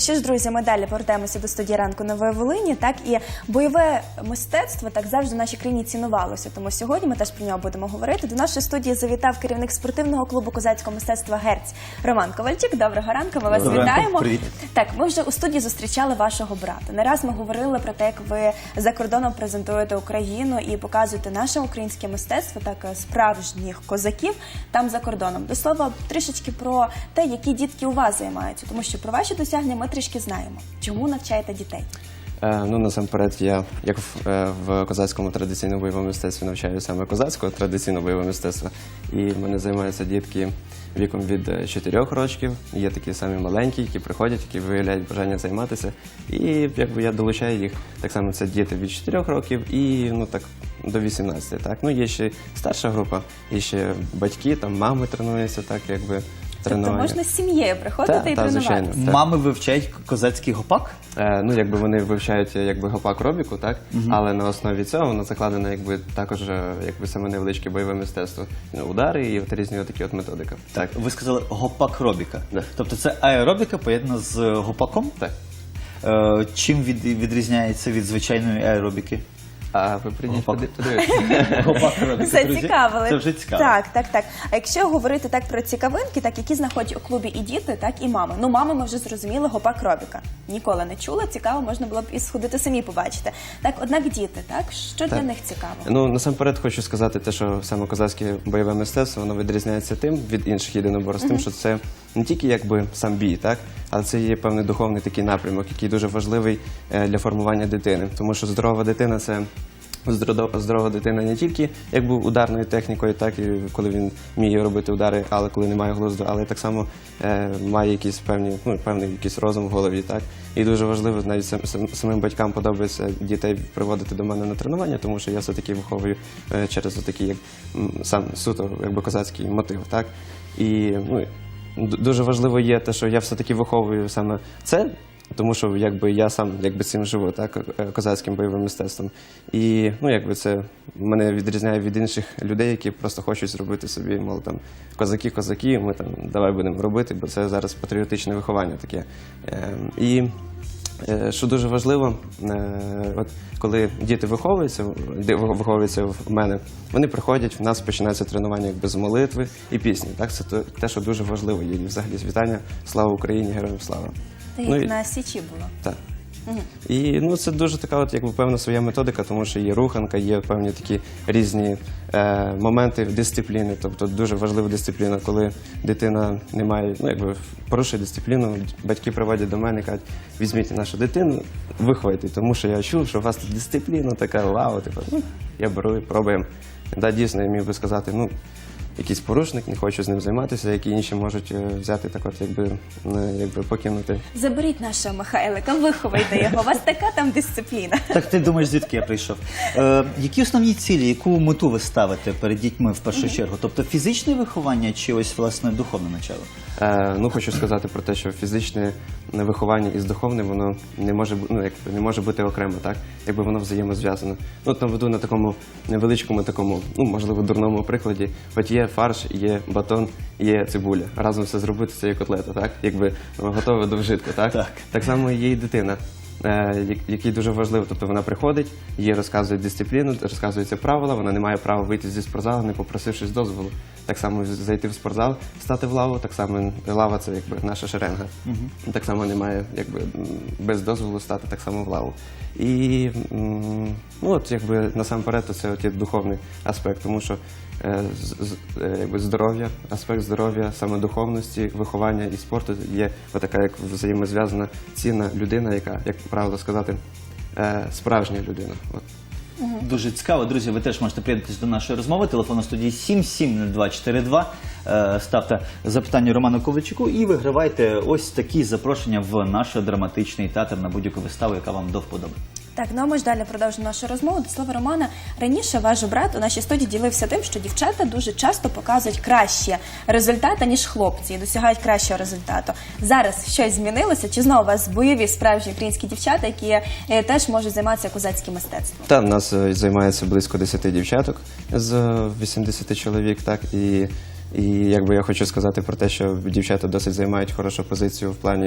Ну що ж, друзі, ми далі повертаємося до студії ранку Нової Волині. Так і бойове мистецтво так завжди в нашій країні цінувалося. Тому сьогодні ми теж про нього будемо говорити. До нашої студії завітав керівник спортивного клубу козацького мистецтва Герць Роман Ковальчик. Доброго ранку. Ми вас Доброго вітаємо. Привіт. Так, ми вже у студії зустрічали вашого брата. Не раз ми говорили про те, як ви за кордоном презентуєте Україну і показуєте наше українське мистецтво, так е, справжніх козаків там за кордоном. До слова, трішечки про те, які дітки у вас займаються, тому що про ваші досягнення ми трішки знаємо. Чому навчаєте дітей? Е, Ну, насамперед, я як в, е, в козацькому традиційному бойовому мистецтві навчаю саме козацького традиційного бойового мистецтва. І мене займаються дітки віком від 4 років. Є такі самі маленькі, які приходять, які виявляють бажання займатися. І якби я долучаю їх. Так само це діти від 4 років і ну так до 18. Так, ну є ще старша група, є ще батьки, там мами тренуються, так якби Тобто можна з сім'єю приходити Так, і так, тренуватися. звичайно. Так. Мами вивчають козацький гопак. Е, ну, якби вони вивчають якби гопак робіку, так але на основі цього воно закладено якби також е, якби саме невеличке бойове мистецтво. Ну, удари і от різні такі от методика. Так, Ви сказали гопак робіка. Да. Тобто це аеробіка поєднана з гопаком. так. Е, чим від, відрізняється від звичайної аеробіки? А ви прийдіть поди- подивитися. Гопак робіка. Це вже цікаво. Так, так, так. А якщо говорити так про цікавинки, так які знаходять у клубі і діти, так і мами. Ну, мами ми вже зрозуміли, гопак робіка. Ніколи не чула, цікаво, можна було б і сходити самі побачити. Так, однак діти, так що для Так. них цікаво? Ну насамперед хочу сказати те, що саме козацьке бойове мистецтво воно відрізняється тим від інших єдиноборств, тим, що це не тільки якби сам бій, так але це є певний духовний такий напрямок, який дуже важливий е, для формування дитини, тому що здорова дитина це. Здоро- Здорова дитина не тільки якби ударною технікою, так і коли він вміє робити удари, але коли немає глузду, але так само е, має якісь певні, ну певний якийсь розум в голові, так і дуже важливо навіть сам, сам- самим батькам подобається дітей приводити до мене на тренування, тому що я все таки виховую е, через такий як сам суто якби козацький мотив, так і ну дуже важливо є те, що я все таки виховую саме це. Тому що якби я сам якби цим живу, так е, козацьким бойовим мистецтвом. І ну якби це мене відрізняє від інших людей, які просто хочуть зробити собі, мол, там козаки, козаки, ми там давай будемо робити, бо це зараз патріотичне виховання таке. Е, і Е, Що дуже важливо, е, от коли діти виховуються, виховуються в мене, вони приходять, в нас починається тренування якби з молитви і пісні. Так, це те, що дуже важливо. є. Взагалі вітання, слава Україні, героям слава. Та Ну, як і- на січі було. так. І ну, це дуже така, от, якби, певна своя методика, тому що є руханка, є певні такі різні е, моменти дисципліни. Тобто дуже важлива дисципліна, коли дитина не має, ну якби порушує дисципліну, батьки приводять до мене і кажуть, візьміть нашу дитину, виховайте, тому що я чув, що у вас тут дисципліна така, вау, типу, ну, я беру і пробуємо. Да, дійсно, я міг би сказати, ну. Якийсь порушник, не хочу з ним займатися, які інші можуть е, взяти так, от якби, е, якби покинути. Заберіть нашого Михайлика, виховайте його. У вас така там дисципліна. Так ти думаєш, звідки я прийшов? Е, які основні цілі, яку мету ви ставите перед дітьми в першу чергу? Тобто фізичне виховання чи ось власне духовне начало? Е, ну, хочу сказати про те, що фізичне виховання із духовним воно не може ну, як, не може бути окремо, так? Якби воно взаємозв'язано. Ну, от наведу на такому невеличкому, такому, ну, можливо, дурному прикладі. От є фарш, є батон, є цибуля. Разом все зробити це є котлета, так? Якби готове до вжитку, так? Так. Так само є і дитина. е, Який дуже важливо, тобто вона приходить, їй розказують дисципліну, розказуються правила, вона не має права вийти зі спортзалу, не попросившись дозволу. Так само зайти в спортзал, стати в лаву, так само лава це якби наша шеренга. Так само немає якби без дозволу стати так само в лаву. І ну от якби насамперед це от є духовний аспект, тому що е, е, здоров'я, аспект здоров'я, саме духовності, виховання і спорту є така як взаємозв'язана цінна людина, яка, як правило сказати, е, справжня людина. Дуже цікаво, друзі. Ви теж можете приєднатися до нашої розмови. Телефон у студії 770242. Е, Ставте запитання Роману Ковальчуку і вигравайте ось такі запрошення в наш драматичний театр на будь-яку виставу, яка вам до вподоби. Так, ну а ми ж далі продовжимо нашу розмову. До слова Романа, раніше ваш брат у нашій студії ділився тим, що дівчата дуже часто показують кращі результати, ніж хлопці, і досягають кращого результату. Зараз щось змінилося? Чи знову у вас бойові справжні українські дівчата, які е, теж можуть займатися козацьким мистецтвом? Та в нас е, займається близько 10 дівчаток з е, 80 чоловік, так і І якби я хочу сказати про те, що дівчата досить займають хорошу позицію в плані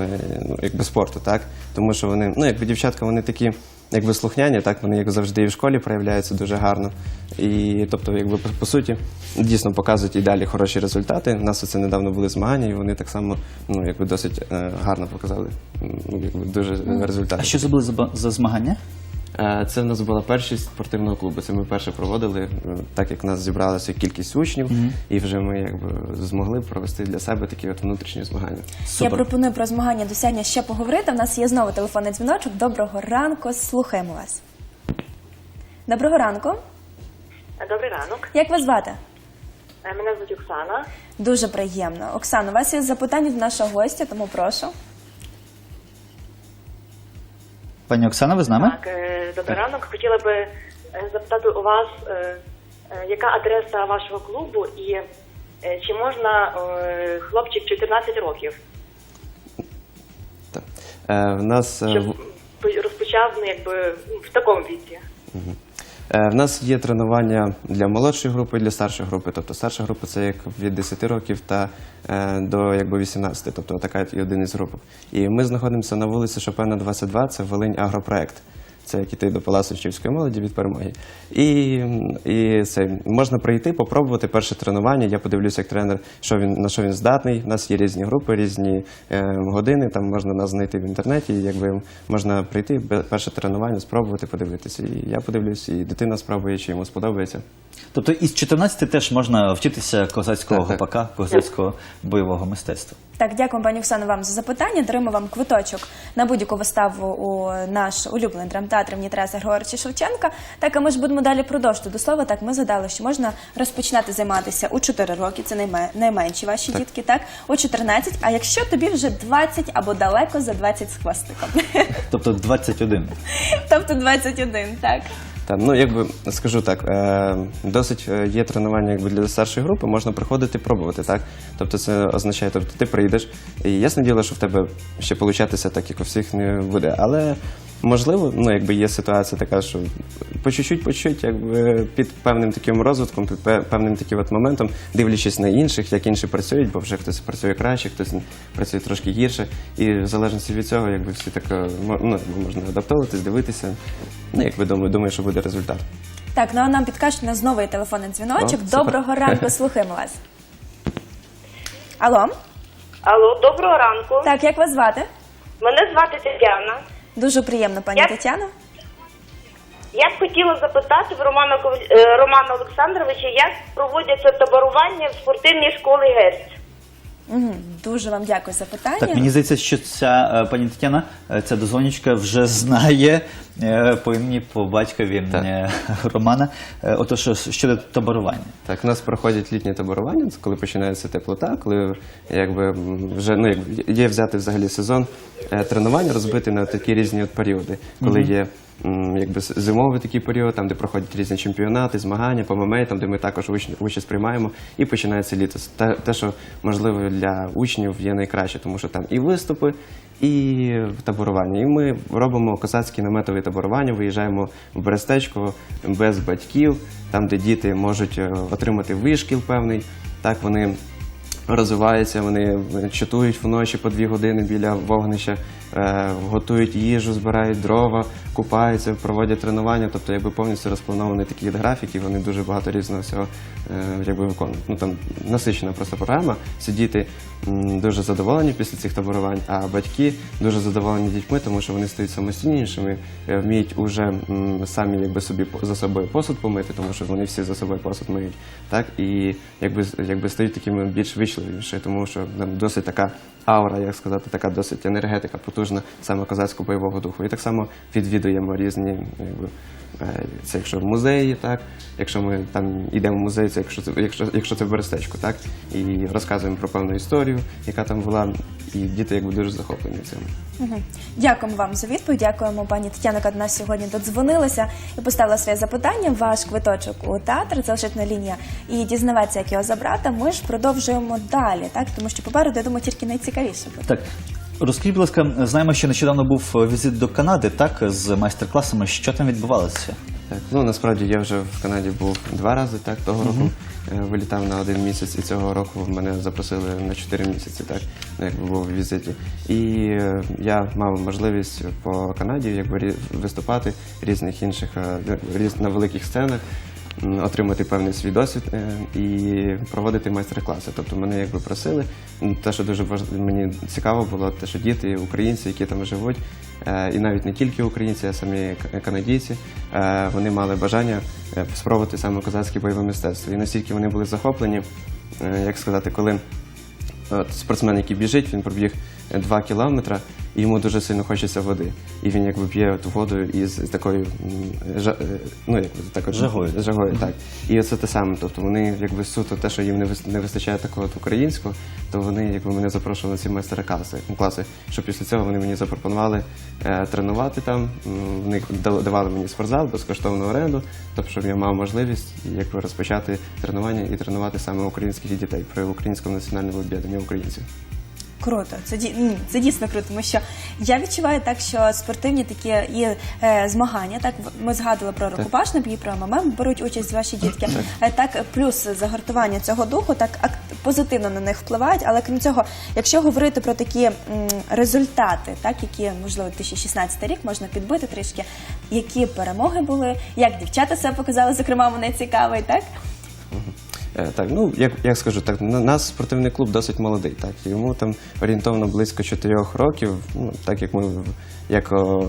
е, ну, якби спорту, так? Тому що вони, ну якби дівчатка, вони такі якби слухняні, так вони як завжди і в школі проявляються дуже гарно. І тобто, якби по, по суті, дійсно показують і далі хороші результати. У нас оце недавно були змагання, і вони так само ну якби досить е, гарно показали. Ну, якби дуже результати. А що це були за змагання? Е, Це в нас була першість спортивного клубу. Це ми перше проводили, е, так як в нас зібралася кількість учнів, і вже ми якби змогли провести для себе такі от внутрішні змагання. Я пропоную про змагання досягнення ще поговорити. У нас є знову телефонний дзвіночок. Доброго ранку, слухаємо вас. Доброго ранку. Добрий ранок. Як вас звати? Е, Мене звуть Оксана. Дуже приємно. Оксано, у вас є запитання до нашого гостя, тому прошу. Пані Оксана, ви з нами? Так, е, добрий ранок. Хотіла би е, запитати у вас, е, яка адреса вашого клубу і чи можна хлопчик 14 років, Так. Е, В нас щоб розпочав ну, якби в такому віці? Е, В нас є тренування для молодшої групи для старшої групи. Тобто старша група це як від 10 років та е, до якби 18, тобто така і один із груп. І ми знаходимося на вулиці Шопена 22, це Волинь Агропроект. Це як іти до Палацу Чівської молоді від перемоги. І, і це можна прийти, попробувати перше тренування. Я подивлюся, як тренер, що він на що він здатний. У нас є різні групи, різні е, години. Там можна нас знайти в інтернеті. Якби можна прийти, перше тренування, спробувати подивитися. І я подивлюсь, і дитина спробує, чи йому сподобається. Тобто із 14 теж можна вчитися козацького Так, так. гопака, козацького бойового мистецтва. Так, дякую, пані Оксано, вам за запитання. Даруємо вам квиточок на будь-яку виставу у наш улюблений драмтеатр імені Тараса Григоровича Шевченка. Так, а ми ж будемо далі продовжити. До слова, так, ми згадали, що можна розпочинати займатися у 4 роки, це найме- найменші ваші дітки, так, у 14, а якщо тобі вже 20 або далеко за 20 з хвостиком. Тобто 21. тобто 21, так. Та ну якби скажу так, е, досить е, є тренування якби для старшої групи, можна приходити пробувати, так. Тобто це означає, тобто ти прийдеш, і ясне діло, що в тебе ще получатися так, як у всіх не буде. Але можливо, ну якби є ситуація така, що по чуть-чуть, по чуть, якби під певним таким розвитком, під певним таким от моментом, дивлячись на інших, як інші працюють, бо вже хтось працює краще, хтось працює трошки гірше. І в залежності від цього, якби всі так е, ну, якби можна адаптовуватись, дивитися. Ну, якби думаю, думаю, що буде результат. Так, ну а нам підкажуть, у нас знову телефонний дзвіночок. О. Доброго ранку, слухаємо вас. Алло, Алло, доброго ранку. так, як вас звати? Мене звати Тетяна. Дуже приємно, пані Я- Тетяно. Я б хотіла запитати в Романа, е, Романа Олександровича, як проводяться таборування в спортивній школі ГЕРЦ. Мгм, Дуже вам дякую за питання. Так, мені здається, що ця е, пані Тетяна, е, ця дозвонічка вже знає е, по імені, по батькові е, Романа. Е, Отож, щодо таборування. Так, у нас проходять літні таборування, це коли починається теплота, коли якби м, вже ну як є взяти взагалі сезон е, тренування, розбити на такі різні от періоди, коли є. Якби зимовий такий період, там де проходять різні чемпіонати, змагання по ММА, там де ми також уч- участь приймаємо, і починається літо. Те, те, що можливо для учнів є найкраще, тому що там і виступи, і таборування. І ми робимо козацькі наметові таборування, виїжджаємо в Берестечко без батьків, там, де діти можуть е, отримати вишкіл певний. Так вони розвиваються, вони чатують вночі по дві години біля вогнища, е, готують їжу, збирають дрова, купаються, проводять тренування. Тобто, якби повністю розпланований такий графік, і вони дуже багато різного всього е, якби виконують. Ну там насичена просто програма. Всі діти дуже задоволені після цих таборувань, а батьки дуже задоволені дітьми, тому що вони стають самостійнішими, е, вміють уже самі якби собі за собою посуд помити, тому що вони всі за собою посуд миють. Так і якби якби стають такими більш вичливіші, тому що досить така аура, як сказати, така досить енергетика потужна саме козацького бойового духу. І так само відвідуємо різні якби. е, Це якщо музеї, так якщо ми там йдемо в музей, це якщо це якщо, якщо це в Берестечку, так і розказуємо про певну історію, яка там була, і діти якби дуже захоплені цим. Мгм. Дякуємо вам за відповідь. Дякуємо пані Тетяна, яка до нас сьогодні додзвонилася і поставила своє запитання. Ваш квиточок у театр залишительна лінія і дізнаватися, як його забрати. Ми ж продовжуємо далі, так тому що попереду я думаю, тільки найцікавіше буде. Так, розкажіть, будь ласка, знаємо, що нещодавно був візит до Канади, так, з майстер-класами. Що там відбувалося? Так, ну насправді я вже в Канаді був два рази, так, того року е, вилітав на один місяць, і цього року мене запросили на чотири місяці, так, ну, якби був в візиті. І е, я мав можливість по Канаді якби, рі- виступати різних інших, е, різ- на великих сценах. Отримати певний свій досвід е, і проводити майстер-класи. Тобто мене якби просили. Те, що дуже важ... мені цікаво було, те, що діти, українці, які там живуть, е, і навіть не тільки українці, а самі канадійці, е, вони мали бажання спробувати саме козацьке бойове мистецтво. І настільки вони були захоплені, як сказати, коли спортсмен, який біжить, він пробіг 2 кілометри, і йому дуже сильно хочеться води. І він якби п'є ту воду із, такою жа, е, ну, якби, так, от, Жагою. жагою, так. І це те саме. Тобто вони якби суто те, що їм не вис- вистачає такого от українського, то вони якби мене запрошували на ці майстер-класи, класи, що після цього вони мені запропонували е, тренувати там. Вони давали мені спортзал, безкоштовну оренду, тобто щоб я мав можливість якби розпочати тренування і тренувати саме українських дітей при українському національному об'єднанні українців. Круто, це ді- це дійсно круто, тому що я відчуваю так, що спортивні такі і е, змагання. Так ми згадували про рукопашний бій, про МММ беруть участь ваші дітки. Е, так, плюс загартування цього духу, так ак- позитивно на них впливають. Але крім цього, якщо говорити про такі м, результати, так які можливо 2016 рік можна підбити трішки, які перемоги були, як дівчата себе показали, зокрема, мене цікавий, так. Е, Так, ну як, як скажу, так на нас спортивний клуб досить молодий. Так йому там орієнтовно близько 4 років. Ну так як ми як о,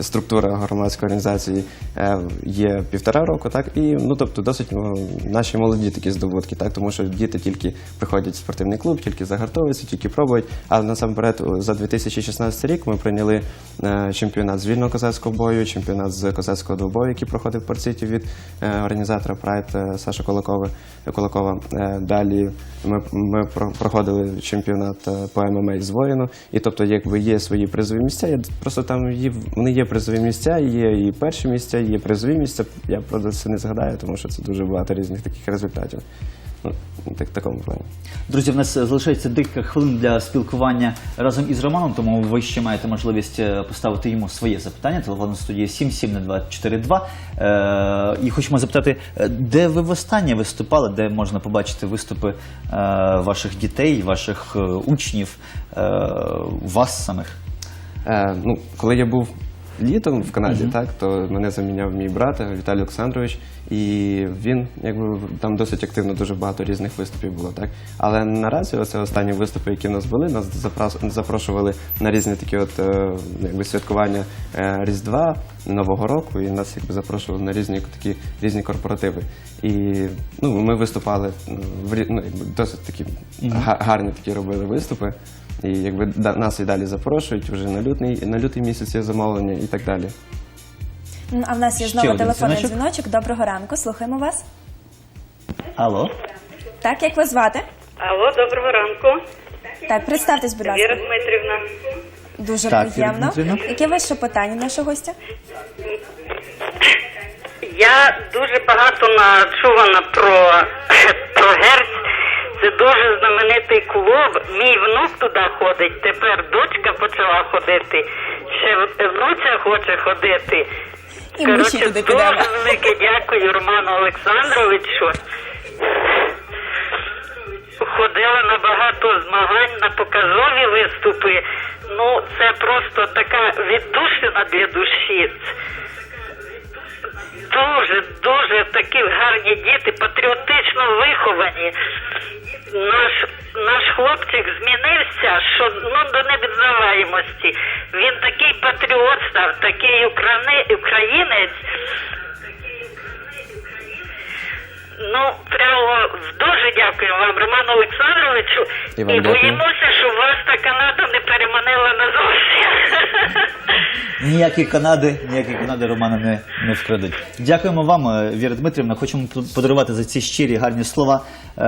структура громадської організації е, є півтора року, так і ну тобто досить о, наші молоді такі здобутки, так тому що діти тільки приходять в спортивний клуб, тільки загартовуються, тільки пробують. А насамперед за 2016 рік ми прийняли е, чемпіонат з вільного козацького бою, чемпіонат з козацького двобою, який проходив в Порціті від е, організатора Прайд е, Саша Кулакова. Кулакова. Е, Далі ми, ми про- проходили чемпіонат е, по ММА з воїну. І тобто, якби є свої призові місця, я просто там є, вони є призові місця, є і перші місця, є призові місця. Я правда це не згадаю, тому що це дуже багато різних таких результатів. Так, такому плані. Друзі, в нас залишається декілька хвилин для спілкування разом із Романом, тому ви ще маєте можливість е, поставити йому своє запитання. Телефон студії 77242. Е, і хочемо запитати, е, де ви востаннє виступали, де можна побачити виступи е, ваших дітей, ваших е, учнів, е, вас самих? Е, ну, коли я був літом в Канаді, так, то мене заміняв мій брат Віталій Олександрович, і він якби там досить активно дуже багато різних виступів було. Так? Але наразі оце останні виступи, які в нас були, нас запрошували на різні такі от е, якби святкування е, Різдва, Нового року, і нас якби запрошували на різні такі різні корпоративи. І ну, ми виступали в ну, якби досить такі га- гарні такі робили виступи. І якби нас і далі запрошують вже на лютий, на лютий місяць є замовлення і так далі. А в нас є Ще знову один телефонний дзвіночок. дзвіночок. Доброго ранку, слухаємо вас. Алло? Так, як вас звати? Алло, доброго ранку. Так, представтесь, будь ласка. Віра Дмитрівна. Дуже Так, Віра приємно. Дмитрівна. Яке ваше питання нашого гостя? Я дуже багато начувана про, про герць. Це дуже знаменитий клуб. Мій внук туди ходить. Тепер дочка почала ходити. Ще внуця хоче ходити. І ще туди дуже велике дякую Роману Олександровичу. Ходила на багато змагань, на показові виступи. Ну, це просто така віддушина для душі. Дуже, дуже такі гарні діти, патріотично виховані. Наш, наш хлопчик змінився, що ну до невідзиваємості. Він такий патріот став, такий украни, українець. Ну, прямо дуже дякую вам, Роману Олександровичу. І вам і боїмося, щоб вас та Канада не переманила назовсім. Ніякі Канади, ніякі Канади Романа не, не вкрадуть. Дякуємо вам, е, Віра Дмитрівна. Хочемо подарувати за ці щирі гарні слова. Е,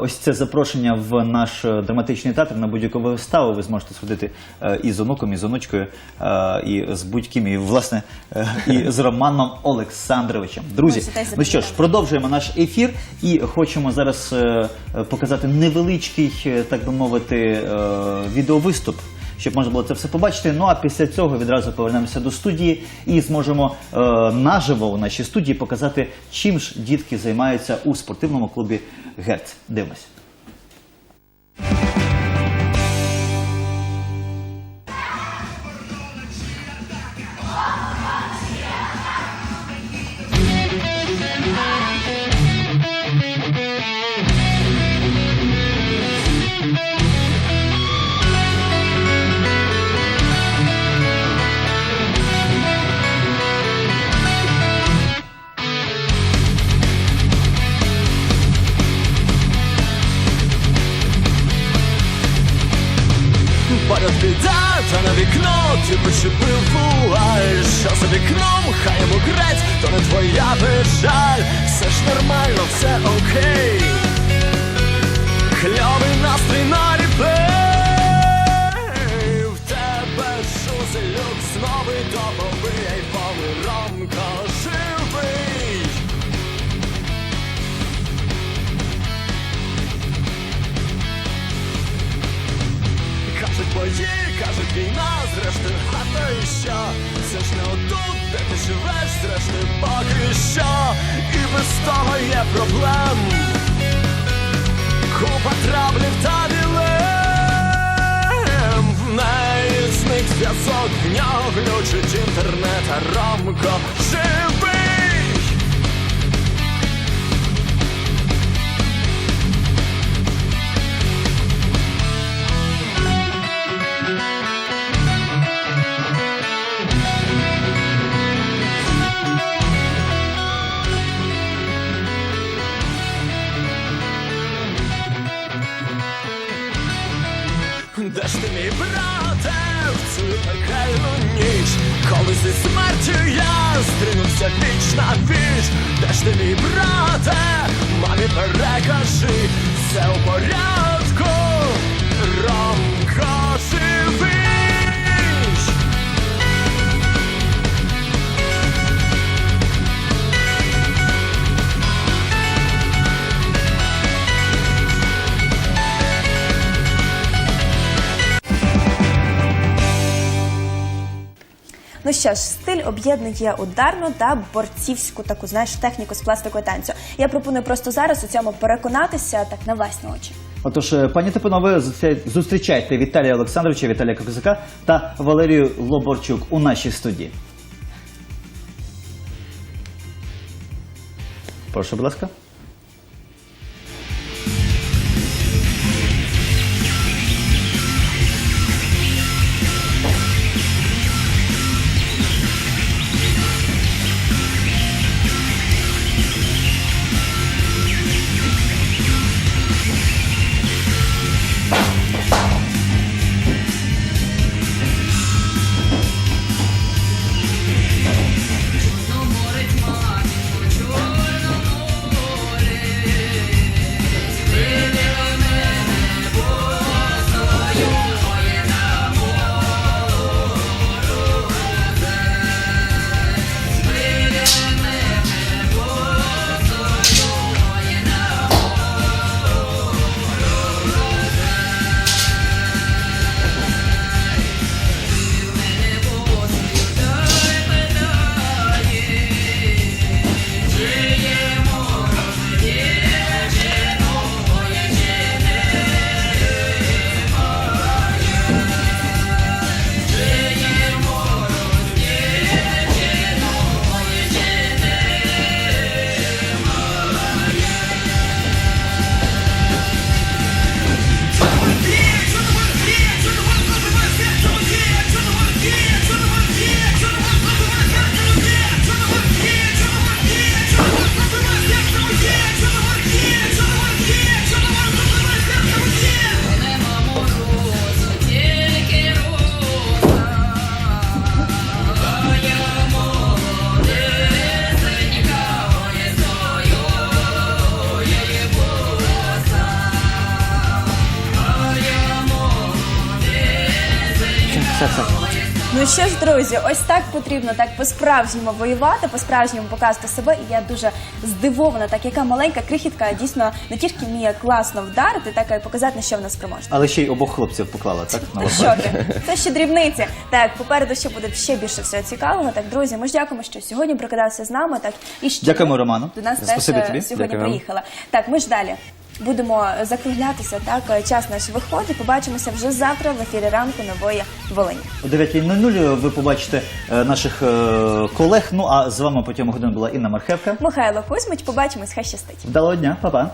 ось це запрошення в наш е, драматичний театр на будь-яку виставу. Ви зможете сходити е, і з онуком, і з онучкою, е, і з будь-ким, і власне е, і з Романом Олександровичем. Друзі, ну що ж, продовжуємо наш ефір і хочемо зараз е, показати невеличкий, е, так би мовити, е, відеовиступ щоб можна було це все побачити. Ну а після цього відразу повернемося до студії і зможемо наживо у нашій студії показати, чим ж дітки займаються у спортивному клубі Герц. Дивимось. Що ж, стиль об'єднує ударну та борцівську таку, знаєш, техніку з пластикового танцю. Я пропоную просто зараз у цьому переконатися так на власні очі. Отож, е, пані та зустрічайте Віталія Олександровича, Віталія Козака та Валерію Лоборчук у нашій студії. Прошу, будь ласка. Друзі, ось так потрібно так по-справжньому воювати, по-справжньому показувати себе. І я дуже здивована, так яка маленька крихітка дійсно не тільки вміє класно вдарити, так і показати, на що вона спроможна. Але ще й обох хлопців поклала, так? Лопату. Шоки. Це ще дрібниці. Так, попереду ще буде ще більше всього цікавого. Так, друзі, ми ж дякуємо, що сьогодні прокидався з нами. Так і що Дякуємо, Роману. До нас теж Спасибі тобі. сьогодні Дякую вам. Так, ми ж далі. Будемо закруглятися, так час наш виходить. Побачимося вже завтра в ефірі ранку нової Волині. О 9.00 ви побачите е, наших е, колег. Ну а з вами потім години була Інна Мархевка. Михайло Кузьмич, побачимось, хай щастить. Вдалого дня, па-па.